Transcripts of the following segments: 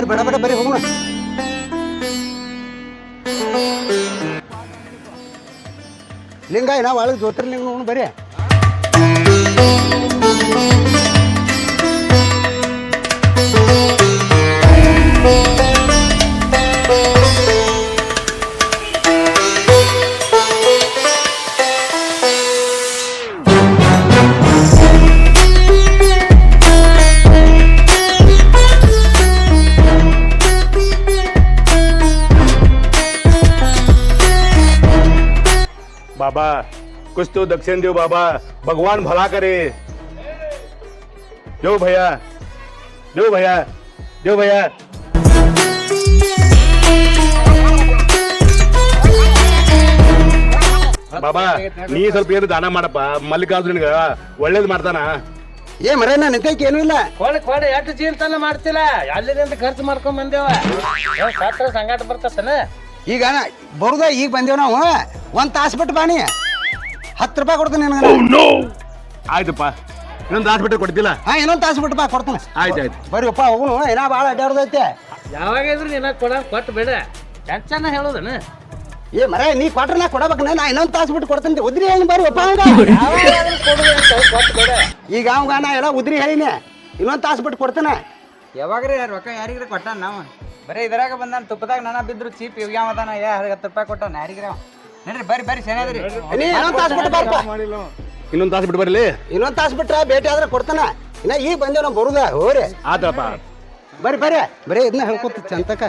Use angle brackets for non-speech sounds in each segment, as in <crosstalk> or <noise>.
ಬರ್ರಿ ಬಡ ಬಡ ಬರ್ರಿ ಹೋಗೋಣ ಲಿಂಗ ನಾವು ಒಳಗೆ ಜ್ಯೋತಿರ್ಲಿಂಗ ನೋಡು ಬರ್ರಿ बाबा कुछ तो दक्षिण दो बाबा भगवान भला करे दो भैया दो भैया दो भैया ಬಾಬಾ ನೀ ಸ್ವಲ್ಪ ಏನು ದಾನ ಮಾಡಪ್ಪ ಮಲ್ಲಿಕಾರ್ಜುನ್ಗ ಒಳ್ಳೇದ್ ಮಾಡ್ತಾನ ಏ ಮರ ನಾನು ನಿಂತೈಕೆ ಏನೂ ಇಲ್ಲ ಕೊಡಿ ಕೊಡಿ ಎಷ್ಟು ಚೀಲ್ತನ ಮಾಡ್ತಿಲ್ಲ ಅಲ್ಲಿಂದ ಖರ್ಚು ಮಾಡ್ಕೊಂಡ್ ಬಂದೇವ ಏನ್ ಸತ್ರ ಸಂಗಾಟ ಬರ್ತತನ ಈಗ ಬರುದ ಈಗ ಬಂದೇವ್ ನಾವು. ಒಂದು ತಾಸು ಬಿಟ್ಟು ಬಾಣಿ ಹತ್ತು ರೂಪಾಯಿ ಕೊಡ್ತೀನಿ ನಿನಗೆ ಆಯ್ತಪ್ಪ. ಇನ್ನೊಂದು ಬಿಟ್ಟು ಕೊಡ್ತಿಲ್ಲ? ಹಾ ಇನ್ನೊಂದು ತಾಸು ಬಿಟ್ಟು ಬಾ ಕೊಡ್ತೀನಿ. ಆಯ್ತು ಆಯ್ತು. ಬರ್ರಿಪ್ಪ ಹೋಗುನು ಏನೋ ಭಾಳ ಅಡ್ಡಾಡ್ದೈತೆ. ಯಾವಾಗ ಇದ್ರು ನಿನ್ನ ಕೊಡ ಕೊಟ್ಟು ಬೇಡ. ಚೆನ್ನ ಹೇಳೋದನ. ಏ ಮರ ನೀ ಕೊಟ್ರ ನಾ ಕೊಡಬೇಕು. ನಾ ಇನ್ನೊಂದು ತಾಸು ಬಿಟ್ಟು ಕೊಡ್ತೀನಿ. ಉದ್ರಿ ಹೇಳಿ ಬರ್ರಿ ಒಪ್ಪ ಅವಂಗ ಕೊಟ್ಟು ಬೇಡ. ಈಗ ಅವಾಗ ನಾ ಎಲ್ಲ ಉದ್ರಿ ಹೇಳಿನಿ. ಇನ್ನೊಂದು ತಾಸು ಬಿಟ್ಟು ಕೊಡ್ತೇನೆ. ಯಾವಾಗ್ರಿ ರೊಕ್ಕ ಯಾರಿಗ್ರಿ ಕೊಟ್ಟಾನ ನಾವು? ಬರೀ ಇದ್ರಾಗ ಬಂದಾನ ತುಪ್ಪದಾಗ ನನ್ನ ಬಿದ್ರು ಚೀಪ್ ಇವ್ಯಾವ ಅದಾನ? ಯಾ ಹತ್ತು ರೂಪಾಯಿ ಕೊಟ್ಟಾನ ಯಾರಿಗ್ರಿ ಅವ? ನಡ್ರಿ ಬರ್ರಿ ಬರ್ರಿ ಸರಿಯಾದ್ರಿ ನೀ ಇನ್ನೊಂದು ತಾಸು ಬಿಟ್ಟು ಬಾರಪ್ಪ ಇನ್ನೊಂದು ತಾಸು ಬಿಟ್ಟು ಬರ್ಲಿ. ಇನ್ನೊಂದು ತಾಸು ಬಿಟ್ರೆ ಭೇಟಿ ಆದ್ರೆ ಕೊಡ್ತಾನ. ಇನ್ನ ಈಗ ಬಂದೇವ್ ನಾವು ಬರುದ ಹೋರಿ. ಆತಪ್ಪ. ಬರ್ರಿ ಬರ್ರಿ. ಬರೀ ಇದನ್ನ ಹೇಳ್ಕೊತ ಚಂತಕ.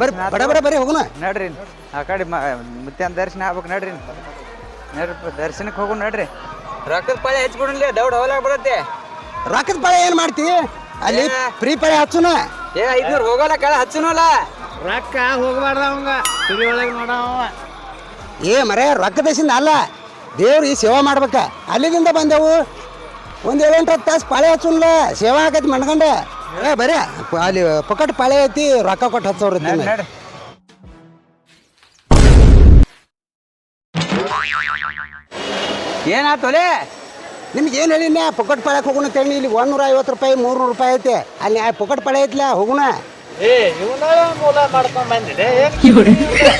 ಬರ್ರಿ ಬಡ ಬಡ ಬರ್ರಿ ಹೋಗೋಣ. ನಡ್ರಿ ಆ ಕಡೆ ಮುತ್ಯಾನ ದರ್ಶನ ಆಗ್ಬೇಕು ನಡ್ರಿ. ನಡ್ರಿ ದರ್ಶನಕ್ಕೆ ಹೋಗು ನಡ್ರಿ. ರೊಕ್ಕದ ಪಳೆ ಹೆಚ್ಚಿಕೊಡ್ಲಿ ದೌಡ್ ಹೋಲಾಗ ಬರುತ್ತೆ. ರೊಕ್ಕದ ಪಳೆ ಏನು ಮಾಡ್ತಿ? ಅಲ್ಲಿ ಫ್ರೀ ಪಾಳೆ ಹಚ್ಚುನ? ಏ ಐದ್ನೂರು ಹೋಗೋಲ್ಲ ಕಳೆ ಹಚ್ಚನಲ್ಲ. ರೊಕ್ಕ ಹೋಗ್ಬಾರ್ದ ಅವಂಗ. ತಿಳಿ ಒಳಗೆ ನೋಡವ ಏ ಮರೆ ರೊಕ್ಕ ದೇಶದಿಂದ ಅಲ್ಲ. ದೇವ್ರಿಗೆ ಈ ಸೇವಾ ಮಾಡ್ಬೇಕ. ಅಲ್ಲಿಂದ ಬಂದೆವು. ಒಂದು ಏಳೆಂಟು ಹತ್ತು ತಾಸು ಪಳೆ ಹಚ್ಚುನ್ಲ ಸೇವಾ ಆಗೈತಿ ಮಣ್ಗಂಡ. ಏ ಬರೇ. ಪ- ಅಲ್ಲಿ ಪೊಕಟ್ ಪಾಳೆ ಐತಿ ರೊಕ್ಕ ಕೊಟ್ಟು ಹಚ್ಚವ್ರ ನಡ್ರಿ ಏನಾತೋಲೆ ನಿಮ್ಗೆ ಏನು ಹೇಳಿನ ಪೊಕಟ್ ಪಾಳ್ಯಕ್ಕೆ ಹೋಗೋಣ ಅಂತೇಳಿ ಇಲ್ಲಿ ಒಂದೂರ ಐವತ್ತು ರೂಪಾಯಿ ಮೂರ್ನೂರು ರೂಪಾಯಿ ಐತೆ. ಅಲ್ಲಿ ಆ ಪೊಕಟ್ ಪಾಳೆ ಐತ್ಲ ಹೋಗೋಣ. ಏ ಇವನ ಮೂಲ ಮಾಡ್ಕೊಂಡ್ ಬಂದಿದೆ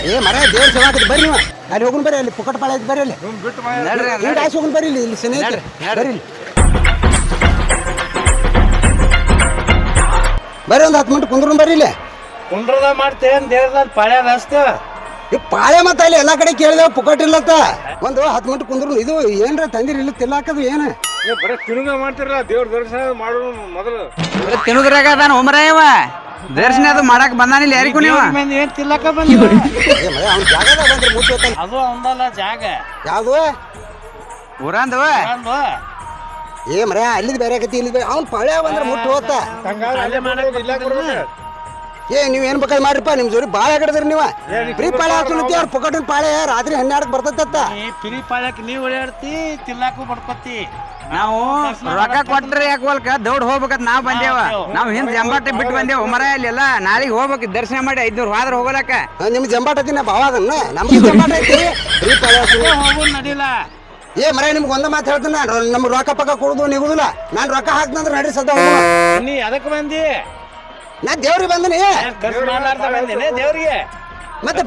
ಏ ಮರ ದೇವ್ರ ಆಗೈತಿ ಬರ್ರಿ ನೀವು. ಅಲ್ಲಿ ಹೋಗೋಣ ಬರ್ರಿ ಅಲ್ಲಿ ಪೊಕಟ್ ಪಾಳೆ ಐತಿ ಬರ್ರಿ ಅಲ್ಲಿ. ನಡ್ರಿ ಹಿಂಗೆ ಆಯ್ತು ಹೋಗೋಣ ಬರ್ರಿ ಇಲ್ಲಿ ಇಲ್ಲಿ ಸನಿ ಐತಿ. ಬರ್ರಿ ಇಲ್ಲಿ. ಬರ್ರಿ ಒಂದು ಹತ್ತು ಮಿನಿಟ್ ಕುಂದ್ರು ಬರ್ರಿ ಇಲ್ಲಿ. ಕುಂದ್ರದ ಮಾಡ್ತೇನೆ ಪಾಳ್ಯಾದ ಹಚ್ತೇವ ಈ ಪಾಳೆ ಮತ್ತೆ ಅಲ್ಲಿ ಎಲ್ಲ ಕಡೆ ಕೇಳಿದೆವು ಪುಕಟ್ ಇಲ್ಲತ್ತ. ಒಂದು ಹತ್ತು ಮಿನಿಟ್ ಕುಂದ್ರು ಇದು ಏನ್ರ ತಂದಿರಿ ಇಲ್ಲ ತಿಲ್ಲಾಕದು ಏನು? ಬರೀ ತಿರುಗ ಮಾಡ್ತಿರಲ್ಲ ದೇವ್ರ ದರ್ಶನ ಮಾಡೋ ಮೊದಲು. ಬರೀ ತಿನ್ನುದ್ರಾಗ ಅದಾನ ದರ್ಶನ ಅದು ಮಾಡಕ್ ಬಂದಾನಿಲ್ಲ ಯಾರಿಗೂ ನೀವು? ಮಂದಿ ಏನ್ ತಿಲ್ಲಕ ಬಂದಿವ ಏ ಮಳೆ ಅವ್ನ ಜಾಗದಾಗ ಬಂದ್ರೆ ಮುಟ್ಟೋತಾನ ಅದು ಒಂದಲ್ಲ ಜಾಗ. ಯಾವುದು? ಊರಂದವ ಒಂದು ಏ ಮರ ಅಲ್ಲಿದ್ ಬೇರೆ ಆಗತಿ ಇಲ್ಲಿ ಅವ್ನು ಪಾಳೆ ಬಂದ್ರೆ ಮುಟ್ಟು ಹೋತ. ಏ ನೀವು ಏನ್ ಬೇಕಾದ್ರೆ ಮಾಡ್ರಿಪ್ಪ ನಿಮ್ ಜೋರಿ ಬಾಳ ಆಗಡ್ದ್ರಿ ನೀವು. ಫ್ರೀ ಪಾಳೆ ಹಾಕೊಂಡತಿ ಅವ್ರ ಪುಕಟಿನ ಪಾಳೆ ರಾತ್ರಿ ಹನ್ನೆರಡಕ್ಕೆ ಬರ್ತತ್ತ. ಫ್ರೀ ಪಾಳ್ಯಕ್ ನೀವ್ ಓಡಾಡ್ತಿ ತಿಲ್ಲಾಕು ಬಡ್ಕೊತಿ. ನಾವು ರೊಕ್ಕ ಕೊಟ್ರಿ ಯಾಕೋಲ್ಕ ದೌಡ್ ಹೋಗ್ಬೇಕಂತ ನಾವ್ ಬಂದೇವ. ನಾವ್ ಹಿಂದ್ ಜಂಬಾಟ ಬಿಟ್ಟು ಬಂದೇವ. ಮರ ಇಲ್ಲೆಲ್ಲ ನಾಳೆಗೆ ಹೋಗ್ಬೇಕು ದರ್ಶನ ಮಾಡಿ ಐದ್ನೂರು ಹೋದ್ರ ಹೋಗಲಕ್ಕ ನಿಮ್ ಜಂಬಾಟ ತಿನ್ನ ಭಾವ ಅದನ್ನ. ನಮ್ಗೆ ಜಂಬಾಟ ಐತಿ. ಫ್ರೀ ಪಾಳೆ ನಡಿಲ್ಲ ಏ ಮರ ನಿಮ್ಗೆ ಒಂದ ಮಾತು ಹೇಳ್ತೀನಿ ನಾನು. ನಮ್ಗೆ ರೊಕ್ಕ ಪಕ್ಕ ಕೊಡುದು ನಿಗುದಿಲ್ಲ. ನಾನು ರೊಕ್ಕ ಹಾಕ್ತಂದ್ರೆ ನಡಿ ಸದ್ದ ನೀ ಅದಕ್ಕೆ ಬಂದಿ? ನಾ ದೇವ್ರಿಗೆ ಬಂದನಿ. ಖರ್ಚು ಮಾಡ್ಲಾರ್ದ ಬಂದಿನಿ ದೇವ್ರಿಗೆ. ಮತ್ತೆ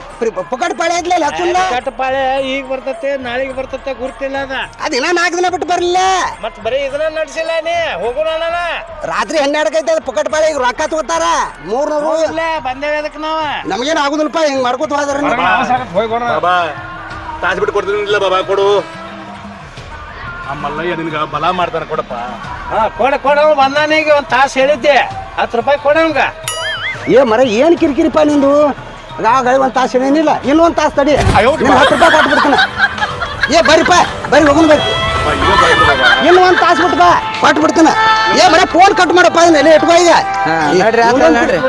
ಪುಕಟ್ ಪಾಳೆ ಇದ್ಲಿಲ್ಲ ಹತ್ತಿಲ್ಲ? ಕಟ್ಟ ಪಾಳೆ ಈಗ ಬರ್ತತೆ ನಾಳೆಗೆ ಬರ್ತತೆ ಗುರ್ತಿಲ್ಲ ಅದ. ಅದಿನ ನಾಲ್ಕು ದಿನ ಬಿಟ್ಟು ಬರಲಿಲ್ಲ. ಮತ್ತೆ ಬರೀ ಇದನ್ನ ನಡೆಸಿಲ್ಲ ನೀ ಹೋಗೋಣ ಅಣ್ಣ ರಾತ್ರಿ ಹನ್ನೆರಡಕ್ಕೆ ಕೈತ ಅದು ಪುಕಟ್ ಪಾಳೆ ಈಗ ರೊಕ್ಕ ತಗೋತಾರ? ಮೂರ್ನೂರು ಇಲ್ಲ ಬಂದೇವೆ ಅದಕ್ಕೆ ನಾವು? ನಮಗೇನು ಆಗುದಿಲ್ಲಪ್ಪ ಹಿಂಗ್ ಮಾಡ್ಕೋತ ಹೋದ್ರ ಬಾಬಾ ತಾಸು ಬಿಟ್ಟು ಕೊಡ್ತೀನಿ ಬಾಬಾ ಕೊಡು. ಆ ಮಲ್ಲಯ್ಯ ನಿನ್ಗ ಬಲ ಮಾಡ್ತಾನ ಕೊಡಪ್ಪ. ಹಾ ಕೊಡ ಕೊಡ ಬಂದಾನಿಗೆ ಒಂದು ತಾಸು ಹೇಳಿದ್ದೆ. ಹತ್ತು ರೂಪಾಯಿ ಕೊಡ ಅವಂಗ. ಏ ಮರ ಏನ್ ಕಿರಿಕಿರಿಪ್ಪ ನಿಂದು? ಆಗ ಒಂದು ತಾಸು ಏನಿಲ್ಲ ಒಂದು ತಾಸು ತಡಿ. ನಿನ್ ಹತ್ತು ರೂಪಾಯಿ ಕೊಟ್ಟು ಬಿಡ್ತೀನಿ. ಏ ಬರ್ರಿಪ್ಪ ಬರಿ ಹೋಗೋಣ ಬೇಕು ಅಪ್ಪ. ಇನ್ನು ಒಂದ್ ತಾಸು ಬಿಟ್ಟು ಬಾ ಕೊಟ್ಟು ಬಿಡ್ತೀನಿ. ಏ ಮರ ಫೋನ್ ಕಟ್ ಮಾಡಪ್ಪ ಇದನ್ನ ಎಲ್ಲಿ ಇಟ್ಕೋ ಈಗ? ಹಾ, ನಡ್ರಿ ಆತ ನಡ್ರಿ.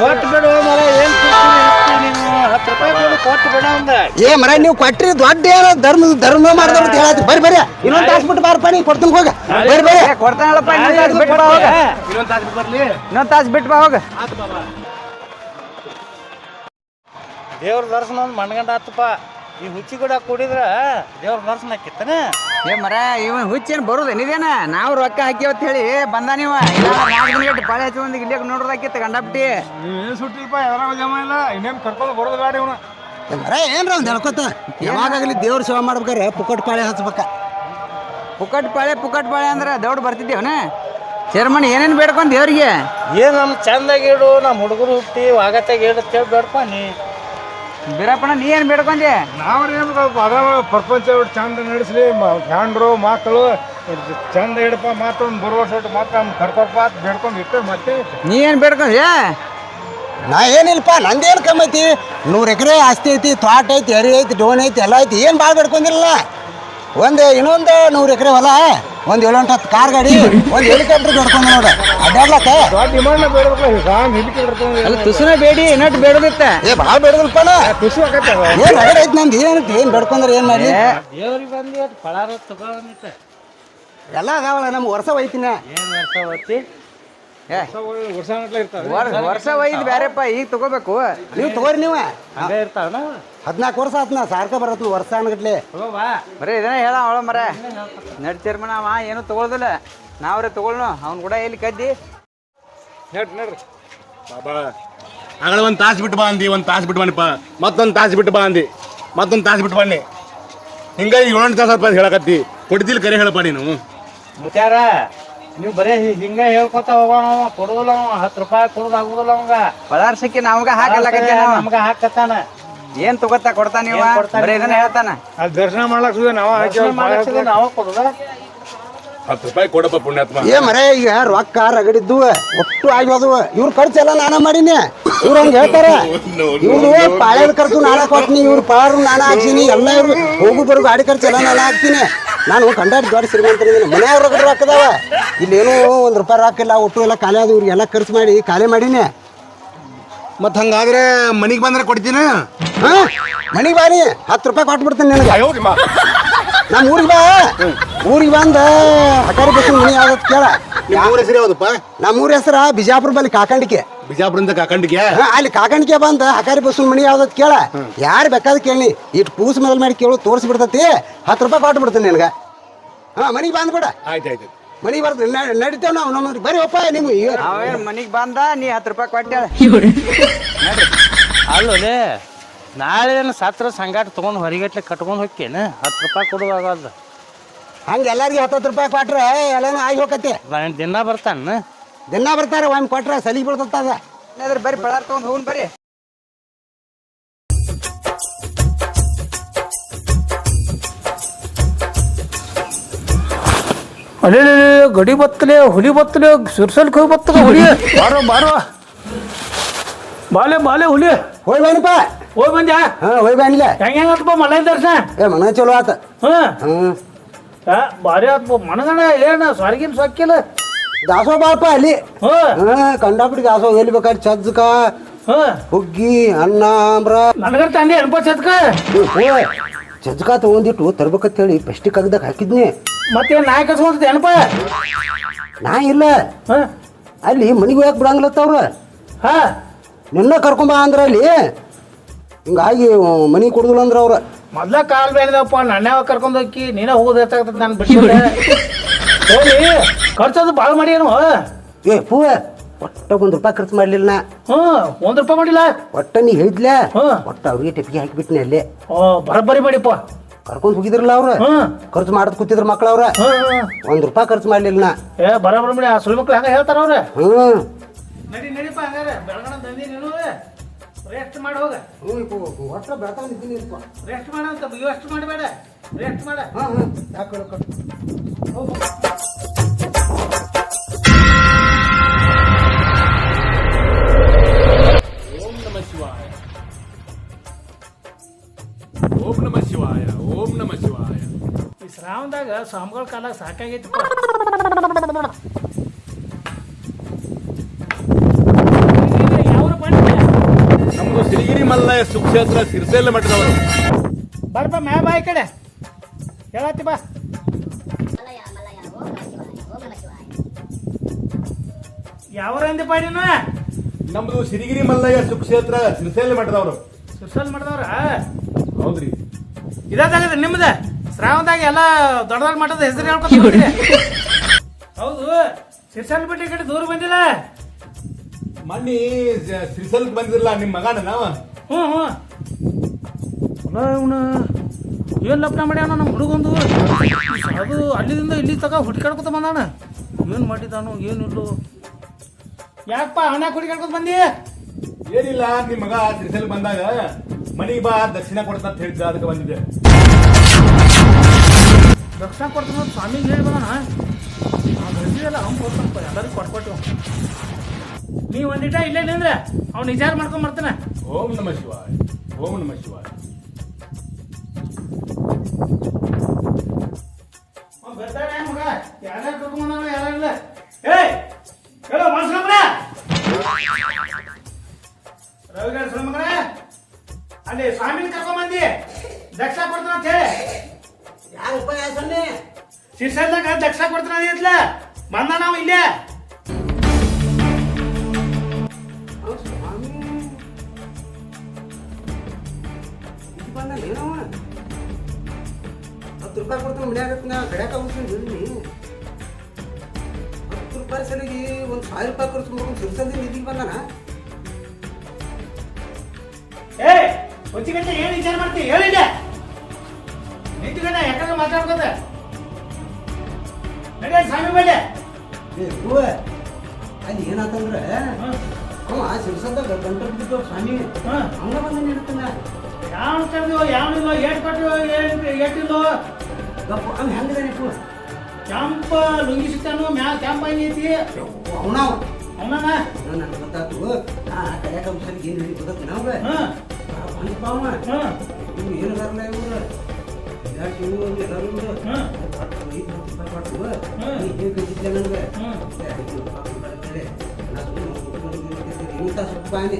ಕೊಟ್ಟು ಬಿಡು ಮರ ಏನ್ ಹತ್ತು ರೂಪಾಯಿ ಕೊಡು ಕೊಟ್ಟು ಬಿಡ ಒಂದ ಏ ಮರ ನೀವು ಕೊಟ್ರಿ ದೊಡ್ಡ ಏನೋ ಧರ್ಮ ಧರ್ಮ ಮಾಡಿದವ್ರು ಅಂತ ಹೇಳತ್ತಿ. ಬರ್ರಿ ಬರ್ರಿ. ಇನ್ನೊಂದು ತಾಸು ಬಿಟ್ಟು ಬಾರಪ್ಪ ನೀ ಕೊಡ್ತೀನಿ ಹೋಗ. ಬರ್ರಿ ಬರ್ರಿ. ಏ, ಕೊಡ್ತಾನಲ್ಲಪ್ಪ ಇನ್ನೊಂದ್ ತಾಸ್ ಬಿಟ್ಟು ಬಾ ಹೋಗ. ಇನ್ನೊಂದು ತಾಸು ಬಿಟ್ಟು ಬರ್ಲಿ. ಇನ್ನೊಂದ್ ತಾಸ್ ಬಿಟ್ಟು ಬಾ ಹೋಗ. ದೇವ್ರ ದರ್ಶನ ಒಂದು ಮಣ್ಗಂಡ ಆತಪ್ಪ. ಈ ಹುಚ್ಚಿ ಕೂಡ ಕುಡಿದ್ರ ದೇವ್ರ ದರ್ಶನ ಆಕಿತ್ತನ? ಏ ಮರ ಇವನ್ ಹುಚ್ಚೇನ್ ಬರುದ ನಿದೇನ? ನಾವು ರೊಕ್ಕ ಹಾಕಿ ಅಂತ ಹೇಳಿ ಬಂದ ನೀವ? ಪಾಳೆ ಹಚ್ಚಿ ಒಂದು ಇಲ್ಲಿ ನೋಡ್ದಾಕಿತ್ತು ಗಂಡಪಟ್ಟಿ ಏನು ಸುಟ್ಟಿಲ್ಪ ಯಾವಾಗ ಜಮ ಇಲ್ಲ ಇನ್ನೇನು ಕರ್ಕೊಂಡು ಬರೋದು ಗಾಡಿ ಇವನು. ಏನ್ರ ಹೇಳ್ಕೊತ. ಯಾವಾಗಲಿ ದೇವ್ರ ಸೇವೆ ಮಾಡ್ಬೇಕಾರೆ ಪುಕ್ಕಟ್ ಪಾಳೆ ಹಚ್ಬೇಕ. ಪುಕ್ಕಟ್ ಪಾಳೆ ಪುಕ್ಕಟ್ ಪಾಳೆ ಅಂದ್ರೆ ದೌಡ್ ಬರ್ತಿದ್ದೇವನ? ಚೇರ್ಮನ್ ಏನೇನ್ ಬೇಡ್ಕೊಂಡ್ ದೇವ್ರಿಗೆ? ಏನ್ ನಮ್ ಚಂದಾಗಿ ಇಡು ನಮ್ಮ ಹುಡುಗರು ಹುಟ್ಟಿ ವಾಗತ್ತಾಗ ಇಡುತ್ತೇವೆ ಬೇಡಪ್ಪ ನೀ. ಬೀರಪ್ಪನ ನೀ ಏನ್ ಬೇಡ್ಕೊಂಡಿ ನಾವ್ರೇನ್ ಅದ ಪ್ರಪಂಚ ಚಂದ ನಡೆಸಲಿ ಫ್ಯಾಂಡ್ರು ಮಕ್ಕಳು ಚಂದ ಹಿಡಪ್ಪ ಮಾತೊಂದು ಬರುವ ಸೊಟ್ಟು ಅವ್ನು ಕರ್ಕೊಪ್ಪ ಅಂತ ಬೇಡ್ಕೊಂಡು ಇಟ್ಟು ಮತ್ತೆ ನೀ ಏನ್ ಬೇಡ್ಕೊಂಡಿ ಏ ನಾ ಏನಿಲ್ಪ ನಂದೇನು ಕಮ್ಮೈತಿ ಐತಿ? ನೂರು ಎಕರೆ ಆಸ್ತಿ ಐತಿ ತೋಟ ಐತಿ ಎರಿ ಐತಿ ಡೋನ್ ಐತಿ ಎಲ್ಲ ಐತಿ ಏನು ಭಾಳ ಬೇಡ್ಕೊಂಡಿರಲ್ಲ ಒಂದು ಇನ್ನೊಂದು ನೂರು ಎಕರೆ ಹೊಲ ಒಂದು ಏಳೆಂಟು ಹತ್ತು ಕಾರ್ ಗಾಡಿ ಒಂದು ಹೆಲಿಕಾಪ್ಟರ್ ಬೇಡ್ಕೊಂಡು ನೋಡ ಅಡ್ಡಾಡ್ಲಕ್ಕ ಅಲ್ಲಿ ತುಸುನ ಬೇಡಿ ಏನಟ್ ಬೇಡದಿತ್ತ ಏ ಭಾಳ ಬೇಡದಲ್ಪ ಏನು ರಗಡ್ ಐತಿ ನಂದು ಏನೈತಿ ಏನು ಬೇಡ್ಕೊಂಡ್ರೆ ಏನು ಮಾಡಿ? ದೇವ್ರಿಗೆ ಬಂದಿ ಅದು ಪಳಾರ ತಗೊಂಡಿತ್ತ ಎಲ್ಲ ಅದಾವಲ್ಲ ನಮ್ಗೆ ವರ್ಷ ಒಯ್ತಿನ ಏನ್ ವರ್ಷ ಹೊತ್ತಿ ಏ ವರ್ಷ ವರ್ಷ ವರ್ಷ ಒಯ್ದು ಬ್ಯಾರೆಪ್ಪ ಈಗ ತಗೋಬೇಕು. ನೀವು ತಗೋರಿ ನೀವು. ಹದಿನಾಲ್ಕು ವರ್ಷ ಆತ್ನ ಸಾರ್ಕ ಬರತ್ನ ವರ್ಷ ಅನ್ಗಟ್ಲೆ. ಬರೀ ಇದನ್ನ ಹೇಳ ಅವಳ ಮರ. ನಡ್ ಚೇರ್ಮನ್ ಅವ ಏನು ತಗೊಳ್ದಿಲ್ಲ. ನಾವ್ರೆ ತಗೊಳ್ನು ಅವ್ನ್ ಕೂಡ ಎಲ್ಲಿ ಕದ್ದಿ? ನಡ್ರಿ ನಡ್ರಿ ಬಾಬಾ ಆಗಳ ಒಂದು ತಾಸು ಬಿಟ್ಟು ಬಾ ಅಂದಿ ಒಂದು ತಾಸು ಬಿಟ್ಟು ಬನ್ನಿಪ್ಪ ಮತ್ತೊಂದು ತಾಸು ಬಿಟ್ಟು ಬಾ ಅಂದಿ. ಮತ್ತೊಂದು ತಾಸು ಬಿಟ್ಟು ಬನ್ನಿ. ಹಿಂಗಾಗಿ ಏಳೆಂಟು ತಾಸು ರೂಪಾಯಿ ಹೇಳಕತ್ತಿ. ಕೊಡ್ತಿಲ್ ಕರೆ ಹೇಳಪ್ಪ ನೀನು. ಮುತ್ಯಾರ ನೀವು ಬರೇ ಹಿಂಗ ಹೇಳ್ಕೊತ ಹೋಗೋಣ ಅವ ಕೊಡುದಿಲ್ಲ ಅವ ಹತ್ತು ರೂಪಾಯಿ ಕೊಡುದು ಆಗುದಿಲ್ಲ ಅವಂಗ. ಪದಾರ್ಥಕ್ಕೆ ನಮ್ಗ ಹಾಕಲ್ಲ ನಮ್ಗ ಹಾಕತ್ತಾನ. ಏನ್ ತಗೋತಾ ಕೊಡ್ತಾನ ನೀವ? ಇದನ್ನ ಹೇಳ್ತಾನ. ಅಲ್ಲಿ ದರ್ಶನ ಮಾಡ್ಲಕ್ ಸುದ ನಾವು ಹಾಕಿ ಕೊಡುದ? ಹತ್ತು ರೂಪಾಯಿ ಕೊಡಪ್ಪ ಪುಣ್ಯಾತ್ಮ. ಏ ಮರೆ ಈಗ ರೊಕ್ಕ ರಗಡಿದ್ದು ಒಟ್ಟು ಆಗ್ಯೋದು ಇವ್ರ ಖರ್ಚು ಎಲ್ಲ ನಾನ ಮಾಡೀನಿ. ಇವ್ರು ಹಂಗೆ ಹೇಳ್ತಾರ. <laughs> ಇವ್ರು ಪಾಳ್ಯದ ಖರ್ಚು ನಾಳೆ ಕೊಟ್ಟಿನಿ ಇವ್ರ ಪಾರು ನಾನ ಹಾಕ್ಸೀನಿ ಎಲ್ಲ ಇವ್ರು ಹೋಗು ಬರೋ ಗಾಡಿ ಖರ್ಚೆಲ್ಲ ಎಲ್ಲ ನಾನು ಹಾಕ್ತೀನಿ. ನಾನು ಕಂಡಾಡಿ ದೊಡ್ಡ ಶ್ರೀಮಂತರಿದ್ದೀನಿ ಮನ್ಯಾಗ ರೊಕ್ಕ ರೊಕ್ಕದಾವ ಇಲ್ಲೇನೋ ಒಂದು ರೂಪಾಯಿ ರೊಕ್ಕ ಇಲ್ಲ ಒಟ್ಟು ಎಲ್ಲ ಖಾಲಿ ಅದು ಇವ್ರಿಗೆಲ್ಲ ಖರ್ಚು ಮಾಡಿ ಖಾಲಿ ಮಾಡೀನಿ. ಮತ್ತು ಹಂಗಾದ್ರೆ ಮನೆಗೆ ಬಂದ್ರೆ ಕೊಡ್ತೀನಿ? ಹಾಂ? ಮನೆಗೆ ಬಾರಿ ಹತ್ತು ರೂಪಾಯಿ ಕೊಟ್ಬಿಡ್ತೀನಿ ನಿನಗೆ. ನಮ್ಮ ಊರಿಗೆ ಬಾ. ಊರಿಗೆ ಬಂದ ಹಕಾರಿ ಬಸ್ಸಿನ ಮನೆ ಯಾವ್ದು ಕೇಳ. ನಮ್ಮ ಊರ ಹೆಸರು ಯಾವುದಪ್ಪ? ನಮ್ಮ ಊರ ಹೆಸರ ಬಿಜಾಪುರ ಬಲ್ಲಿ ಕಾಕಂಡಿಕೆ. ಬಿಜಾಪುರದಿಂದ ಕಾಕಂಡಿಗೆ? ಹಾ, ಅಲ್ಲಿ ಕಾಕಣಿಕೆ ಬಂದ ಹಕಾರಿ ಬಸ್ ಮನಿ ಯಾವ್ದು ಕೇಳ. ಯಾರು ಬೇಕಾದ ಕೇಳಿ. ಇಟ್ಟು ಪೂಸ್ ಮೊದಲು ಮಾಡಿ ಕೇಳು ತೋರಿಸಿ ಬಿಡ್ತತಿ ಹತ್ತು ರೂಪಾಯಿ ಕೊಟ್ಟು ಬಿಡ್ತೀನಿ ನಿನಗೆ. ಹಾ ಮನಿಗೆ ಬಂದ್ಬಿಡ ಆಯ್ತು ಆಯ್ತು ಮನಿಗೆ ಬರ್ತೀನಿ ನಡಿತೇವ್ ನಾವು ನಮ್ಮ ಬರೀ ಒಪ್ಪ ನಿಮ್ಗೆ ಈಗ ಅವೇನ್ ಮನಿಗ್ ಬಂದ ನೀ ಹತ್ತು ರೂಪಾಯಿ ಕೊಟ್ಟೆ. ಅಲ್ಲೋಲೆ ನಾಳೆ ಸತ್ರ ಸಂಗಾಟ ತಗೊಂಡ್ ಹೊರಗಟ್ಲೆ ಕಟ್ಕೊಂಡು ಹೋಕ್ಕೇನು? ಹತ್ತು ರೂಪಾಯಿ ಕೊಡುವಾಗ ಹಂಗೆ ಎಲ್ಲರಿಗೆ ಹತ್ತತ್ತು ರೂಪಾಯಿ ಕೊಟ್ರೆ ಎಲ್ಲಾನು ಆಗಿ ಹೋಗತ್ತೆ ದಿನ ಬರ್ತಾನ. ದಿನ ಬರ್ತಾರೆ ಒಮ್ಮೆ ಕೊಟ್ರೆ ಸಲಿಗೆ ಬೀಳ್ತದ ಏನಾದ್ರು ಬರೀ ಪದಾರ್ಥ ತಗೊಂಡು ಹೋಗಿ ಬರ್ರಿ ಅಲ್ಲೇ ಗಡಿ ಬತ್ತಲೆ ಹುಲಿ ಬತ್ತಲೆ ಸುರ್ಸಲ್ಕ್ ಹೋಗಿ ಬತ್ತದ ಹುಲಿ? ಬಾರೋ ಬಾರೋ. ಬಾಲೆ ಬಾಲೆ ಹುಲಿ. ಹೋಯ್ ಬಾನಪ್ಪ ಹೋಯ್ ಬಂದ್ಯಾ? ಹಾ ಹೋಯ್ ಬಾನಿಲ್ಲ ಹೆಂಗ ಹೆಂಗಪ್ಪ ಮನೆ ದರ್ಶನ ಏ ಮನ ಚಲೋ ಆತ. ಹಾ ಹಾ ಆ, ಭಾರಿ ಆತ್ಪ. ಮನಗಣ ಏನ ಸ್ವರ್ಗಿನ ಸೊಕ್ಕಿಲ್ಲ? ದಾಸೋ ಬಾಪ ಅಲ್ಲಿ. ಕಂಡಾಪಿಡಿ ದಾಸೋ ಎಲ್ಲಿ ಬೇಕಾದ್ರೆ ಚಜ್ಜಕ ಹುಗ್ಗಿ ಅನ್ನ ಅಂಬ್ರ ನನಗರ್ ತಂದೆ ಅನ್ಪ ಚಜ್ಕ ಚಜ್ಜಕ ತಗೊಂಡಿಟ್ಟು ತರ್ಬೇಕಂತ ಹೇಳಿ ಪ್ಲಾಸ್ಟಿಕ್ ಅಗ್ದಾಗ ಹಾಕಿದ್ನಿ. ಮತ್ತೆ ನಾಯಿ ಕಸ್ಕೊಂತ ಏನಪ್ಪ ನಾ ಇಲ್ಲ. ಅಲ್ಲಿ ಮನೆಗೆ ಹೋಗಕ್ ಬಿಡಂಗ್ಲತ್ತವ್ರ ಹಾ. ನಿನ್ನ ಕರ್ಕೊಂಬ ಅಂದ್ರ ಅಲ್ಲಿ. ಹಿಂಗಾಗಿ ಮನೆ ಕೊಡುದಿಲ್ಲ ಅಂದ್ರ ಅವ್ರ. ಮೊದ್ಲ ಕಾಲ್ ಬೇಡದಪ್ಪ ನನ್ನ ಯಾವ ಕರ್ಕೊಂಡ್ ಹೋಗಿ ನೀನ ಹೋಗೋದು ಹೆಚ್ಚಾಗ್ತದೆ ನಾನು ಬಿಟ್ಟಿಲ್ಲ <laughs> ಹೋಗಿ ಖರ್ಚದು ಭಾಳ ಏನು? ಏ ಪೂ ಒಟ್ಟ ಒಂದ್ ರೂಪಾಯಿ ಖರ್ಚು ಮಾಡ್ಲಿಲ್ಲ ನಾ. ಹ್ಮ್ ಒಂದ್ ರೂಪಾಯಿ ಮಾಡಿಲ್ಲ? ಒಟ್ಟ ನೀ ಹೇಳಿದ್ಲ. ಒಟ್ಟ ಅವ್ರಿಗೆ ಟೆಪ್ಪಿಗೆ ಹಾಕಿಬಿಟ್ನಿ ಅಲ್ಲೇ. ಓ ಬರಬ್ಬರಿ ಮಾಡಿಪ್ಪ. ಕರ್ಕೊಂಡ್ ಹೋಗಿದ್ರಲ್ಲ ಅವ್ರ? ಹ್ಞೂ. ಖರ್ಚು ಮಾಡದ್ ಕೂತಿದ್ರ ಮಕ್ಳ ಅವ್ರ? ಒಂದ್ ರೂಪಾಯಿ ಖರ್ಚು ಮಾಡ್ಲಿಲ್ಲ ನಾ. ಏ ಬರಬರ ಮಾಡಿ ಆ ಸುಳಿ ಮಕ್ಳು ಹಂಗ ಹೇಳ್ತಾರ ಅವ್ರ? ಹ್ಮ್ ನಡಿ ನಡಿಪ್ಪ ಹಂಗಾರೆ. ಬೆಳಗಣ ತಂದಿ ನೀನು. ರೆಸ್ಟ್ ಮಾಡಿ ಹೋಗ. ಹತ್ರ ಬೆಳ್ತಾವ್ ನಿಂತೀನಿ ರೆಸ್ಟ್ ಮಾಡ ಅಂತ ರೆಸ್ಟ್ ಮಾಡಬೇಡ. ರೆಸ್ಟ್ ಮಾಡ. ಓಂ ನಮ ಶಿವಾಯ. ಓಂ ನಮ ಶಿವಾಯ. ಈ ಶ್ರಾವಣದಾಗ ಸ್ವಾಮಿಗಳ ಕಾಲ ಸಾಕಾಗೈತಿಪ್ಪ. ಮಲ್ಲಯ್ಯ ಸುಕ್ಷೇತ್ರ ಸಿರ್ಸೆಲ್ಲ ಮಠದವರು. ಬರ್ಬ ಮ್ಯಾ ಬಾ ಈ ಕಡೆ. ಹೇಳತ್ತಿ ಬಾ. ಯಾವ್ರಂದಿ ಪಾಡಿನ ನಮ್ದು ಸಿರಿಗಿರಿ ಮಲ್ಲಯ್ಯ ಸುಕ್ಷೇತ್ರ ಸಿರ್ಸೆಲ್ಲ ಮಠದವರು. ಸುಸಲ್ ಮಠದವ್ರ? ಹೌದ್ರಿ. ಇದಾಗದ ನಿಮ್ದ? ಶ್ರಾವಣದಾಗ ಎಲ್ಲ ದೊಡ್ಡ ದೊಡ್ಡ ಮಠದ ಹೆಸರು ಹೇಳ್ಕೊತ ಹೌದು. ಸಿರ್ಸಲ್ ಬಿಟ್ಟು ಈ ಕಡೆ ದೂರ ಬಂದಿಲ್ಲ. ಮನ್ನಿ ಸಿರ್ಸಲ್ ಬಂದಿರಲ್ಲ ನಿಮ್ಮ ಮಗನ ನಾವ? ಹ್ಞೂ ಹ್ಞೂ. ಅಲ್ಲ ಇವನು ಏನು ಲಪ್ನ ಮಾಡ್ಯಾನ ನಮ್ಮ ಹುಡುಗೊಂದು? ಅದು ಅಲ್ಲಿಂದ ಇಲ್ಲಿ ತಗ ಹುಡ್ಕಾಡ್ಕೊತ ಬಂದಾನ. ಏನು ಮಾಡಿದಾನು ಏನಿಲ್ಲ. ಯಾಕಪ್ಪ ಹಣ ಹುಡ್ಕಾಡ್ಕೊತ ಬಂದಿ? ಏನಿಲ್ಲ ನಿಮ್ ಮಗ ಸಿರ್ಸೆಲ್ ಬಂದಾಗ ಮನೆಗೆ ಬಾ ದಕ್ಷಿಣ ಕೊಡ್ತ ಅಂತ ಹೇಳಿದ್ದ ಅದಕ್ಕೆ ಬಂದಿದ್ದೆ. ದಕ್ಷಿಣ ಕೊಡ್ತಾನ ಸ್ವಾಮಿ ಸ್ವಾಮಿಗೆ ಹೇಳಿ ಬಂದಾನ? ಆ ಗಂಜಿಯಲ್ಲ ಅವ್ನು ಕೊಡ್ತಾನಪ್ಪ ಎಲ್ಲರಿಗೂ ಕೊಟ್ಕೊಟ್ಟು ನೀವು ಒಂದಿಟ ಇಲ್ಲೇ ನಿಂದ್ರೆ ಅವ್ನು ವಿಚಾರ ಮಾಡ್ಕೊಂಡ್ ಬರ್ತಾನೆ. ಓಂ ನಮ ಶಿವಾಯ ಓಂ ನಮ ಶಿವಾಯ. ಹೊಚ್ಚಿಗಂಟೆ ಏನ್ ವಿಚಾರ ಮಾಡ್ತಿ? ಹೇಳಿಲ್ಲ ನಿಂತ್ಕೊಂಡ ಯಾಕಂದ್ರೆ ಮಾತಾಡ್ಕೋತ? ನಡೆ ಸ್ವಾಮಿ ಬಲ್ಲೆ ಏ ಹೂವ ಅಲ್ಲಿ ಏನಾತಂದ್ರೆ ಅವ ಸಿರ್ಸಲ್ದಾಗ ಗಂಟೆ ಬಿದ್ದು ಸ್ವಾಮಿ. ಹಂಗ ಬಂದ ನಿಲ್ತಾನ ಯಾವ ಕರೆದು ಯಾವನಿಲ್ಲ ಏಟ್ ಕೊಟ್ಟು ಏಟಿಲ್ಲೋ ಗಪ್ಪ ಅವ್ನು ಹೆಂಗಿದಾನೆ ಪೂ ಕ್ಯಾಂಪ್ ಲುಂಗಿ ಸಿಗ್ತಾನು ಮ್ಯಾ ಕ್ಯಾಂಪ್ ಐತಿ? ಅವನವ ಅವನ ನನಗೆ ಗೊತ್ತಾತು ಆ ಕಡ್ಯಾಕ ಸಲಿಗೆ ಏನು ಹೇಳಿ ಗೊತ್ತಾತು ನಮ್ಗೆ ಹಾ. ರೂಪಾಯಿ ರೂಪಾಯಿ ಇನ್ನೊಂದು ತಾಸು ಬಾನಿ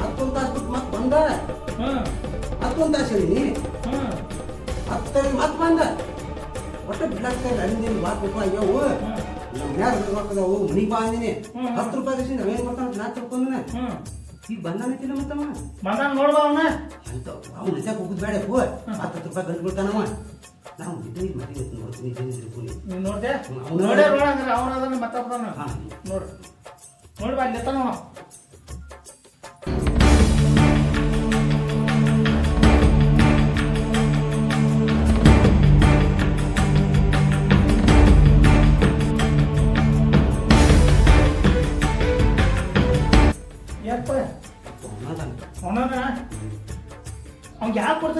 ಹತ್ತೊಂದು ತಾಸು ಬಿಟ್ಟು ಮತ್ತೆ ಬಂದ ಹತ್ತೊಂದು ತಾಸು ಹೇಳಿ ಹತ್ತು ಮತ್ತೆ ಬಂದ ಒಟ್ಟು ಬಿಡ್ಲಾಕ್ತಾ ಇಲ್ಲ ಅಲ್ಲಿಂದ ಬಾ ರೂಪಾಯಿ ಆಗ್ಯಾವು ನಮ್ಮ ಮನ್ಯಾಗ ಬಿಡ್ಬೇಕದಾವು ಮನಿಗೆ ಬಾ ಅಂದಿನಿ ಹತ್ತು ರೂಪಾಯಿ ನಾವೇನು ಬರ್ತಾನ ನಾ ತಿಳ್ಕೊಂಡನ ಹ್ಮ್. ಈಗ ಬಂದಾನೈತಿಲ್ಲ ಮತ್ತಮ್ಮ ಬಂದಾನ ನೋಡ್ಬಾ ಅವನ. ಅಂತ ಅವ್ನು ನಿಜ ಹೋಗುದು ಬೇಡ ಹೂ ಹತ್ತು ರೂಪಾಯಿ ಗಂಟು ಬಿಡ್ತಾನವ ನಾವು ನೋಡ್ತೀನಿ ನೀನ್ ನೋಡ್ದೆ? ಅವ್ನು ನೋಡೇ ನೋಡಂಗ್ರೆ ಅವನ ಅದನ್ನ ಮತ್ತೊಬ್ಬನ. ಹಾ. ನೋಡು. ನೋಡಿ ಬಾ ಅಲ್ಲಿ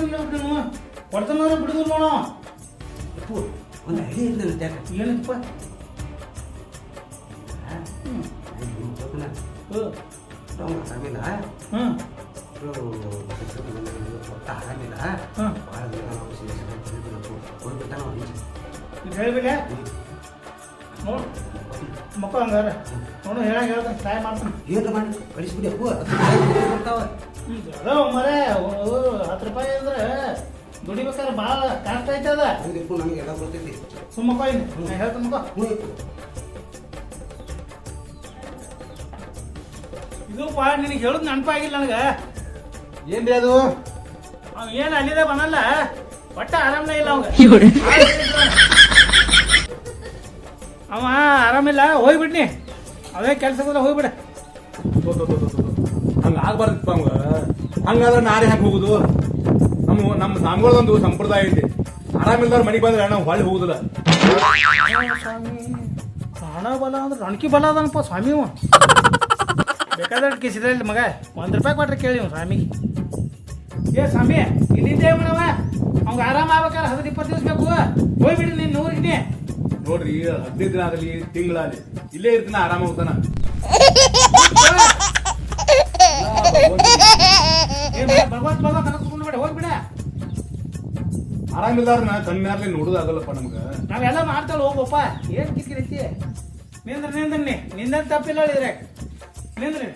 ಅವ್ನ್ ಯಾಕೆ ಕೊಡ್ತಾನಿಲ್ಲ ನೀವು ಕೊಡ್ತಾನವ್ರೆ ಬಿಡುದಿಲ್ಲ ನೋಡು ಅಪ್ಪು ಒಂದು ಐಡಿಯಾ ಇಲ್ಲ ನನ್ನ ತ್ಯಾಗ ಏನಪ್ಪ ಹ್ಞೂ ಹ್ಮ್ ಆರಾಮಿಲ್ಲ ಹ್ಮ್ ಒಟ್ಟ ಆರಾಮಿಲ್ಲ ಹ್ಮ್. ಭಾಳ ದಿನ ನೋಡು. ಮಕ್ಕಳು ಹಂಗಾರ. ನೋಡು ಹೇಳಂಗ ಹೇಳ್ತಾನೆ ಟ್ರೈ ಮಾಡ್ತಾನೆ. ಏನು ಮಾಡಿ? ಕಳಿಸ್ಬಿಡಿ ಅಪ್ಪು. ಬರ್ತಾವ ಅದ ಮರೆ ಹತ್ತು ರೂಪಾಯಿ ಅಂದ್ರೆ ದುಡಿಬೇಕಾದ್ರೆ ಭಾಳ ಕಷ್ಟ ಐತೆ ಅದ. ಹಂಗಿಪ್ಪು ನಮಗೆ ಎಲ್ಲ ಗೊತ್ತೈತಿ ಸುಮ್ಮಕ್ಕ ಇನ್ನು ನಾ ಹೇಳ್ತಾನೆ ಮಕ್ಕ ಹ್ಞೂ ಅಪ್ಪು. ಇದು ಪಾ ನಿನಗೆ ಹೇಳುದು ನೆನಪಾಗಿಲ್ಲ ನನಗೆ. ಏನ್ರಿ ಅದು? ಏನ್ ಏನು ಅಲ್ಲಿದೆ ಬಂದಲ್ಲ? ಒಟ್ಟ ಆರಾಮ ಇಲ್ಲ ಅವಂಗ. ಅವ ಆರಾಮಿಲ್ಲ ಹೋಗ್ಬಿಡ್ನಿ. ಅದೇ ಕೆಲ್ಸಕ್ಕೆ ಹೋಗ್ಬಿಡ. ಹಂಗ ಆಗ್ಬಾರ್ದಪ್ಪ ಅವಂಗ. ಹಂಗಾದ್ರೆ ನಾರೇ ಹೆಂಗೆ ಹೋಗುದು? ನಮ್ಮ ನಮ್ಮ ನಮ್ಗಳದೊಂದು ಸಂಪ್ರದಾಯ ಐತಿ. ಆರಾಮಿಲ್ದವ್ರ ಮನೆಗೆ ಬಂದ್ರೆ ನಾವು ಹೊಳ್ಳಿ ಹೋಗುದಿಲ್ಲ. ಸ್ವಾಮಿ ಹಣ ಬಲ ಅಂದ್ರೆ ರಣಕಿ ಬಲ ಅದನಪ್ಪ ಸ್ವಾಮಿ ಅವ. ಬೇಕಾದ್ರೆ ಕಿಸಿದ್ರಲ್ಲಿ ಮಗ. ಒಂದ್ ರೂಪಾಯಿ ಕೊಟ್ರೆ ಕೇಳಿ ಸ್ವಾಮಿ. ಸ್ವಾಮಿಗೆ ಏ ಸ್ವಾಮಿ ಇಲ್ಲಿಂದ ಏನ್ ಮಾಡವ ಅವ್ಗ ಆರಾಮ ಆಗ್ಬೇಕಾದ್ರೆ ಹದಿನ ಇಪ್ಪತ್ತು ದಿವಸ ಬೇಕು. ಹೋಗ್ಬಿಡಿ ನೀನ್ ಊರಿಗೆ ನೋಡ್ರಿ ಹದಿನೈದು ದಿನ ಆಗಲಿ ತಿಂಗಳಾಗಲಿ ಇಲ್ಲೇ ಇರ್ತಾನ ಆರಾಮ ಹೋಗ್ತಾನ. ಭಗವಂತ ಭಗವಂತ ಕರ್ಕೊಂಡು ಬಿಡ ಹೋಗ್ಬಿಡ. ಆರಾಮಿಲ್ದವ್ರನ್ನ ಕಣ್ಣಾರ್ಲಿ ನೋಡುದಾಗಲ್ಲಪ್ಪ ನಮ್ಗ. ನಾವೆಲ್ಲ ಮಾಡ್ತಾಳ ಹೋಗಪ್ಪ ಏನ್ ಕಿತ್ಕಿರೈತಿ ನಿಂದ್ರ ನಿಂದ್ರಿ ನಿಂದ ತಪ್ಪಿಲ್ಲ ಇದ್ರೆ ನಿಂದ್ರಿ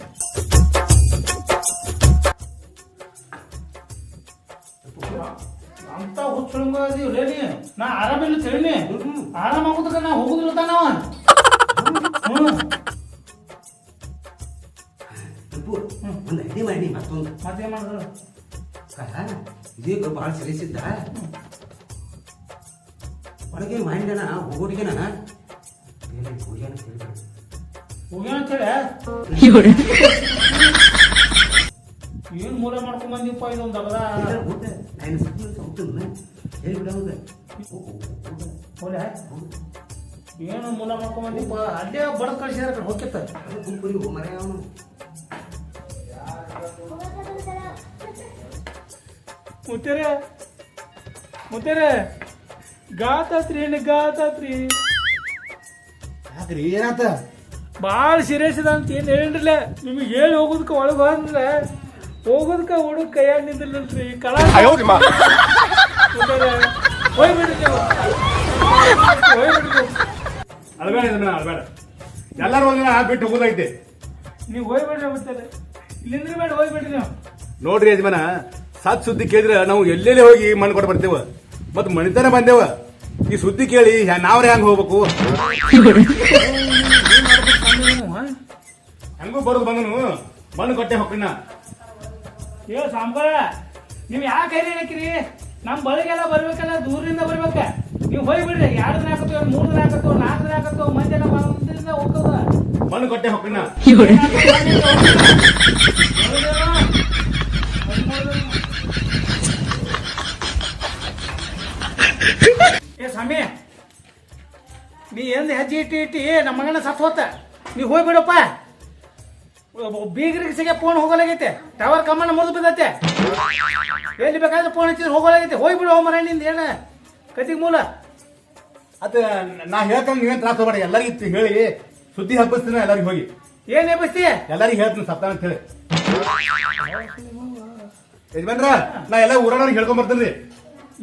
ಅಂತ ಹುಚ್ಚುಳಂಗ ಅದೀವ್ ರೇಡಿ ನಾ ಆರಾಮಿಲ್ಲ ತಿಳಿನಿ ಆರಾಮ ಆಗುದಕ್ಕ ನಾ ಹೋಗುದಿಲ್ಲ ತಾನವ ಹ್ಮ್. ಒಂದು ಐಡಿ ಮಾಡಿ ಮತ್ತೊಂದು. ಮತ್ತೇನ್ ಮಾಡಿದ್ರು ಇದೀಗ ಭಾಳ ಸರಿಸಿದ್ದ? ಒಳಗೆ ಮಾಡಿದಣ ಹೋಗೋಟಿಗೆನ ಹೋಗ್ಯಾನ ತಿಳ್ಬೇಡ ಹೋಗ್ಯಾನ ಅಂತೇಳಿ ಏನ್ ಮೂಲ ಮಾಡ್ಕೊಂಡ್ ಬಂದಿಪ್ಪ ಇದೊಂದು ದಗದ ಏನು ಮೂಲ ಮಾಡ್ಕೊಂಡ್ ಬಂದಿಪ್ಪ ಅಲ್ಲೇ ಬಡ ಕಳ್ಸಿದಾರ ಕಡೆ ಮರ ಅವನು. ಮುತ್ತೇರೆ ಮುತ್ತೇರೆ ಗಾತಾತ್ರಿ ಏನು ಗಾತಾತ್ರಿ. ಯಾಕ್ರಿ ಏನಾತ? ಭಾಳ ಸೀರಿಯಸ್ ಅದ ಅಂತ ಏನು ಹೇಳಿರಲಿಲ್ಲ ನಿಮಗೆ ಹೇಳಿ ಹೋಗೋದಕ್ಕೆ ಒಳಗೆ ಹೋದ್ರೆ ಹೋಗೋದಕ್ಕೆ ಹುಡುಗ ಕೈಯಾಗ ನಿಂದಿರ್ಲಿಲ್ರಿ. ಕಳ ಅಳ್ಬೇಡ ಇದನ್ನ ಅಳ್ಬೇಡ ಎಲ್ಲರೂ ಒಂದಿನ ಬಿಟ್ಟು ಹೋಗೋದೈತೆ ನೀವು ಹೋಗ್ಬೇಡ್ರಿ ಮತ್ತೆ ಇಲ್ಲಿಂದ್ರ ಬೇಡ ಹೋಗ್ಬೇಡ್ರಿ ನೀವು ನೋಡ್ರಿ ಯಜಮಾನ, ಸತ್ ಸುದ್ದಿ ಕೇಳಿದ್ರೆ ನಾವು ಎಲ್ಲೆಲ್ಲಿ ಹೋಗಿ ಮಣ್ಣು ಕೊಟ್ಟು ಬರ್ತೇವ? ಮತ್ ಮಣಿತನ ಬಂದೇವ. ಈ ಸುದ್ದಿ ಕೇಳಿ ನಾವ್ರೆ ಹೆಂಗ್ ಹೋಗ್ಬೇಕು? ಹೆಂಗೂ ಬರೋದು ಬಂದನು? ಮಣ್ಣು ಕೊಟ್ಟೆ ಹೊಕ್ಕಣ್ಣ ಏ ಸಾಂಬಾರ, ನೀವು ಯಾಕೆ ಕೈರಿ ಹಾಕಿರಿ? ನಮ್ಮ ಬಳಿಗೆಲ್ಲ ಬರ್ಬೇಕಲ್ಲ ದೂರದಿಂದ ಬರ್ಬೇಕ. ನೀವು ಹೋಗ್ಬಿಡ್ರಿ ಎರಡು ದಿನ ಹಾಕತ್ತೋ ಮೂರು ದಿನ ಹಾಕತ್ತೋ ನಾಲ್ಕು ದಿನ ಹಾಕತ್ತೋ ಮಧ್ಯಾಹ್ನ ಹೋಗ್ತದ. ಮಣ್ಣು ಕೊಟ್ಟೆ ಏ ಸ್ವಾಮಿ ನೀ ಎಂದು ಹೆಜ್ಜೆ ಇಟ್ಟಿ ಇಟ್ಟಿ ನಮ್ಮ ಮಗನ ಸತ್ ಹೋತ. ನೀ ಹೋಗ್ಬಿಡಪ್ಪ. ಬೀಗರಿಗೆ ಸಿಗ ಫೋನ್ ಹೋಗಲಾಗೈತೆ. ಟವರ್ ಕಮ್ಮನ ಮುರಿದು ಬಿದ್ದೈತೆ. ಎಲ್ಲಿ ಬೇಕಾದ್ರೆ ಫೋನ್ ಹಚ್ಚಿದ್ರೆ ಹೋಗಲಾಗೈತೆ. ಹೋಗ್ಬಿಡು ಹೋಮರ ನಿಂದ ಏನ ಕತಿಗೆ ಮೂಲ. ಅದು ನಾ ಹೇಳ್ತಾನೆ ನೀವೇನ್ ತ್ರಾಸ ಹೋಗ್ಬೇಡ ಎಲ್ಲರಿಗೂ ಹೇಳಿ. ಸುದ್ದಿ ಹಬ್ಬಿಸ್ತೀನಿ ಎಲ್ಲರಿಗೂ ಹೋಗಿ. ಏನ್ ಹಬ್ಬಿಸ್ತಿ? ಎಲ್ಲರಿಗೂ ಹೇಳ್ತೀನಿ ಸತ್ತಾನ ಅಂತ ಹೇಳಿ. ಯಜಮಾನ್ರ ನಾ ಎಲ್ಲ ಊರವ್ರಿಗೆ ಹೇಳ್ಕೊಂಡ್ ಬರ್ತೀನಿ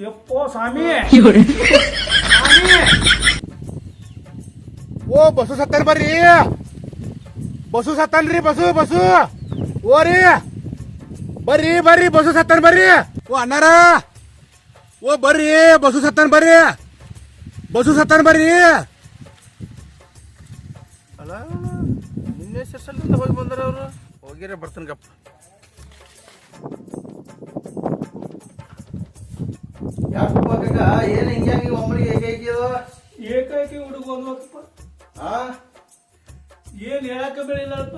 ಯಪ್ಪೋ ಸ್ವಾಮಿ. <laughs> ಸ್ವಾಮಿ. ಓ ಬಸ್ಸು ಸತ್ತಾನ ಬರ್ರಿ. ಬಸ್ಸು ಸತ್ತಾನ್ರಿ ಬಸ್ಸು ಬಸ್ಸು ಓ ರೀ ಬರ್ರಿ ಬರ್ರಿ ಬಸ್ಸು ಸತ್ತಾನ ಬರ್ರಿ. ಓ ಅಣ್ಣಾರ. ಓ ಬರ್ರಿ ಬಸ್ಸು ಸತ್ತಾನ ಬರ್ರಿ. ಬಸ್ಸು ಸತ್ತಾನ ಬರ್ರಿ. ಅಲ್ಲ ನಿನ್ನೆ ಸೆಸಲ್ಲಿಂದ ಹೋಗಿ ಬಂದ್ರ ಅವರು. ಹೋಗಿರ ಬರ್ತಾನೆ ಗಪ್ಪ. ಯಾಕಪ್ಪ ಕಾಕ ಏನು ಹಿಂಗಾಗಿ ಒಮ್ಮಳಿಗೆ ಹೇಗೆ ಏಕಾಏಕಿ ಹುಡುಗ ಹೋದ್ವಪ್ಪ ಆ? ಏನ್ ಹೇಳಕ ಬೆಳಿಲ್ಲಪ್ಪ?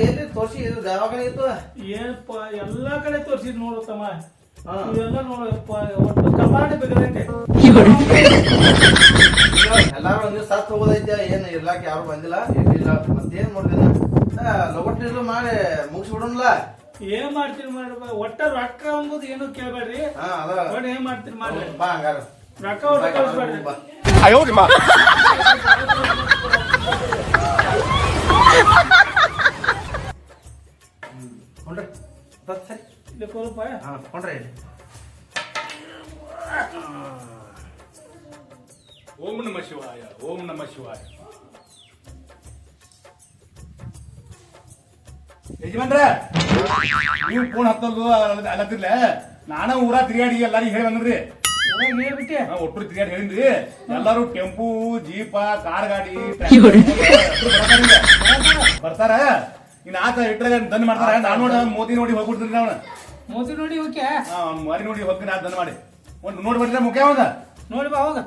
ಎಲ್ಲಿ ತೋರಿಸಿ ಇದು ದವಾಖಾನೆ ಇತ್ತು? ಏನಪ್ಪ ಎಲ್ಲಾ ಕಡೆ ತೋರ್ಸಿ ನೋಡು ಹಾ. ಇವೆಲ್ಲ ನೋಡಪ್ಪ ಒಟ್ಟು ಕಪಾಟಿ ಬೇಕಾಗೈತೆ ಎಲ್ಲಾರು ಒಂದ್ ಸತ್ ಹೋಗೋದೈತೆ ಏನು ಇರ್ಲಾಕ ಯಾರು ಬಂದಿಲ್ಲ ಇರ್ಲಿಲ್ಲ ಮತ್ತೇನ್ ನೋಡಿದಿನ ಲೊಗಟ್ಟಿರ್ಲು ಮಾಡಿ ಮುಗಿಸ್ಬಿಡೋಣಲ್ಲ ಏನ್ ಮಾಡ್ತೀರಿ ಮಾಡ್ರಪ್ಪ ಒಟ್ಟ ರೊಕ್ಕ ಅಂಬುದು ಏನು ಕೇಳ್ಬೇಡ್ರಿ. ಒಟ್ಟು ಏನ್ ಮಾಡ್ತೀರಿ ಮಾಡ್ರಿ. ಬಾ ಹಂಗಾರ. ರೊಕ್ಕ ಒಟ್ಟು ಕಳಿಸ್ಬೇಡ್ರಿ. ಬಾ. ಕೊಂಡ್ರಿ ತತ್ ಸರಿ ಇಲ್ಲಿ ಕೊಡಪ್ಪ ಹಾ ಕೊಂಡ್ರಿ ಇಲ್ಲಿ ಓಂ ನಮ ಶಿವಾಯ ಓಂ ನಮ ಶಿವಾಯ ಯಜಮಾನ್ರ ನೀವು ಫೋನ್ ಹತ್ತಲ್ದು ಅಲ್ಲತ್ತಿರ್ಲ ನಾನ ಊರ ತಿರುಗಾಡಿ ಎಲ್ಲಾರಿಗೆ ಹೇಳಿ ಬಂದ್ರಿ ಊರಾಗ ಹೇಳ್ಬಿಟ್ಟೆ ನಾ ಒಟ್ಟು ತಿರುಗಾಡಿ ಹೇಳಿನ್ರಿ. ಎಲ್ಲಾರು ಟೆಂಪು ಜೀಪ ಕಾರ್ ಗಾಡಿ <laughs> ಬರ್ತಾರ ಇನ್ ಆತ ಇಟ್ರಾಗ ದನ್ ಮಾಡ್ತಾರ? ನಾನು ನೋಡ ಮೋದಿ ನೋಡಿ ಹೋಗ್ಬಿಡ್ತೀನಿ ಅವನ. ಮೋದಿ ನೋಡಿ ಓಕೆ ಮರಿ ನೋಡಿ ಹೋಗ್ತೀನಿ ಆ ದನ್ ಮಾಡಿ. ಒಂದು ನೋಡ್ಬಿಟ್ರೆ ಮುಖ್ಯ ಅವಂಗ? ನೋಡಿ ಬಾ ಹೋಗ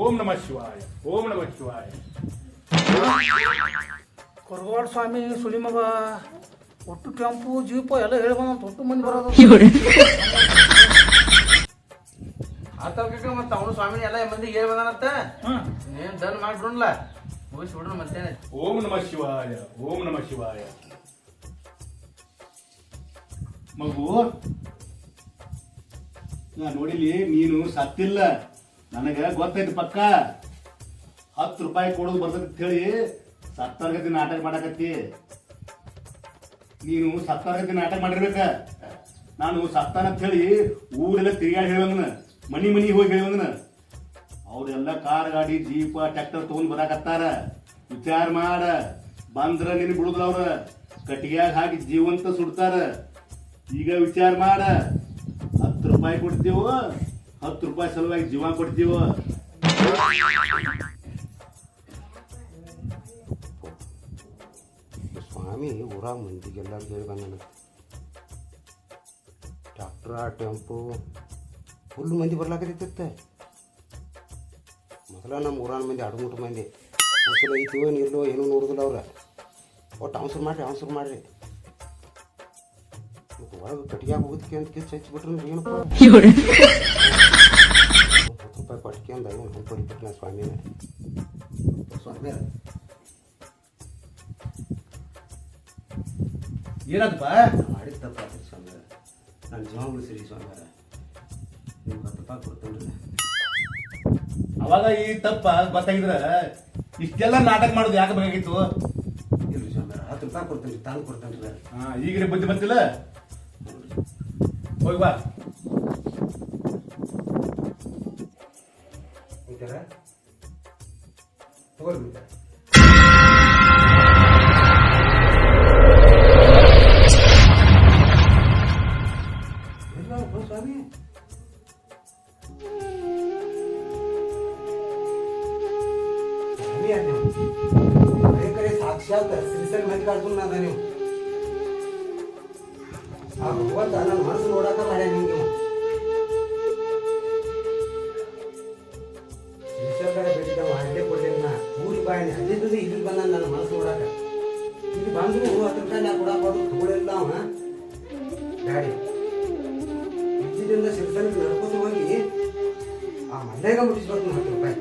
ಓಂ ನಮ ಶಿವಾಯ ಓಂ ನಮ ಶಿವಾಯ. ಕೊರಗೋಡ್ ಸ್ವಾಮಿ ಸುಳಿಮಗ ಒಟ್ಟು ಕೆಂಪು ಜೀಪ ಎಲ್ಲ ಹೇಳ್ಬೋದು ಒಟ್ಟು ಮಂದಿ ಬರೋದು. ಆತಲ್ಕ ಮತ್ತೆ ಅವನು ಸ್ವಾಮಿ ಎಲ್ಲ ಮಂದಿ ಹೇಳಿ ಬಂದಾನಂತ? ಹ್ಮ್. ನೀನ್ ಡನ್ ಮಾಡ್ಬಿಡೋಣಲ್ಲ ಮುಗಿಸ್ಬಿಡ್ರು ಮತ್ತೇನೆ. ಓಂ ನಮ ಶಿವಾಯ ಓಂ ನಮ ಶಿವಾಯ. ಮಗು ನಾ ನೋಡಿಲಿ ನೀನು ಸತ್ತಿಲ್ಲ. ನನಗ ಗೊತ್ತೈತಿ ಪಕ್ಕ. ಹತ್ತು ರೂಪಾಯಿ ಕೊಡೋದು ಬರ್ತೈತಿ ಅಂತ ಹೇಳಿ ಸತ್ತರ್ಗತಿ ನಾಟಕ ಮಾಡಕತ್ತಿ. ನೀನು ಸತ್ತರ್ಗತಿ ನಾಟಕ ಮಾಡಿರ್ಬೇಕ. ನಾನು ಸತ್ತಾನಂತ ಹೇಳಿ ಊರೆಲ್ಲ ತಿರುಗಾಡಿ ಹೇಳಂದನ ಮನಿ ಮನಿ ಹೋಗಿ ಹೇಳಂದನ ಅವ್ರೆಲ್ಲ ಕಾರ್, ಗಾಡಿ, ಜೀಪ, ಟ್ರ್ಯಾಕ್ಟರ್ ತಗೊಂಡ್ ಬರಾಕತ್ತಾರ. ವಿಚಾರ ಮಾಡ. ಬಂದ್ರ ನಿನ್ ಬಿಡುದ್ರ ಅವ್ರ. ಕಟ್ಟಿಗ್ಯಾಗ ಹಾಕಿ ಜೀವಂತ ಸುಡ್ತಾರ. ಈಗ ವಿಚಾರ ಮಾಡ. ರೂಪಾಯಿ ಕೊಡ್ತೀವೋ? ಹತ್ತು ರೂಪಾಯಿ ಸಲುವಾಗಿ ಜೀವ ಕೊಡ್ತೀವ? ಸ್ವಾಮಿ, ಊರಾಗ ಮಂದಿಗೆಲ್ಲ ಹೇಳಿ ಬಂದ ಟ್ರ್ಯಾಕ್ಟ್ರ, ಟೆಂಪು ಫುಲ್ ಮಂದಿ ಬರ್ಲಾಕತ್ತೈತೆ ಮೊದಲ ನಮ್ಮ ಊರಾನ ಮಂದಿ ಅಡುಮುಟ್ಟು ಮಂದಿ ಅವಸರ ಐತಿವೋ ನೀರ್ಲೋ ಏನೂ ನೋಡುದಿಲ್ಲ ಅವ್ರ. ಒಟ್ಟು ಅವಸರು ಮಾಡಿರಿ ಅವಸರು ಮಾಡಿರಿ. ಒಳಗೆ ಕಟ್ಟಿಗೆ ಹೋಗೋದಕ್ಕೆ ಅಂತ ಕಿಚ್ಚು ಹಚ್ಚಿಬಿಟ್ರೆ ಏನಪ್ಪ ಹತ್ತು ರೂಪಾಯಿ ಕೊಟ್ಟಿಗೆ ಅಂದ ಏನು ಹಂಪಡಿಬಿಟ್ಟು ನಾ ಸ್ವಾಮಿನ. ಸ್ವಾಮಿ ಏನಪ್ಪ ಮಾಡಿದ್ದಪ್ಪ ಸ್ವಾಮಿ ನಾನು ಜೀವ ಉಳಿಸಿರಿ ಸ್ವಾಮಿ ಅವಾಗ ಈ ತಪ್ಪ ಗೊತ್ತಾಗಿದ್ರ ಇಷ್ಟೆಲ್ಲ ನಾಟಕ ಮಾಡೋದು ಯಾಕೆ ಬೇಕಾಗಿತ್ತು? ಸ್ವಾಮಿ ಹತ್ತು ರೂಪಾಯಿ ಕೊಡ್ತೇನೆ ತಾನು ಕೊಡ್ತೇನೆ ಈಗ ಬುದ್ಧಿ ಬರ್ತಿಲ್ಲ? ಹೋಗಿ ಬಾ. ನೀವು ಕರೆ ಸಾಕ್ಷಾತ್ ಶ್ರೀಸಲ್ ಮಲ್ಲಿಕಾರ್ಜುನ ಅದ ನೀವು. ಆ ಭಗವಂತ ನನ್ನ ಮನಸ್ಸು ನೋಡಕ ಮಾಡ್ಯ ನಿಮ್ಗೆ ಇವ. ಕಡೆ ಬಿಟ್ಟಿದ್ದವ ಅಡ್ಡೆ ನಾ. ಊರಿ ಬಾಯಿನಿ ಅಲ್ಲಿದ್ದು ಇಲ್ಲಿ ಬಂದ ನನ್ನ ಮನಸ್ಸು ನೋಡಕ. ಇಲ್ಲಿ ಬಂದು ಹತ್ತು ರೂಪಾಯಿ ನಾ ಕೊಡಕ್ಕೆ ಹೋದ್ರು, ತಗೊಳಿಲ್ಲ ಗಾಡಿ ಇದ್ದಿದ್ದರಿಂದ ಶಿರ್ಸನಿಗೆ ನಡ್ಕೊತ ಹೋಗಿ ಆ ಮಲ್ಯಾಗ ಮುಟ್ಟಿಸ್ಬೇಕು ಹತ್ತು ರೂಪಾಯಿ.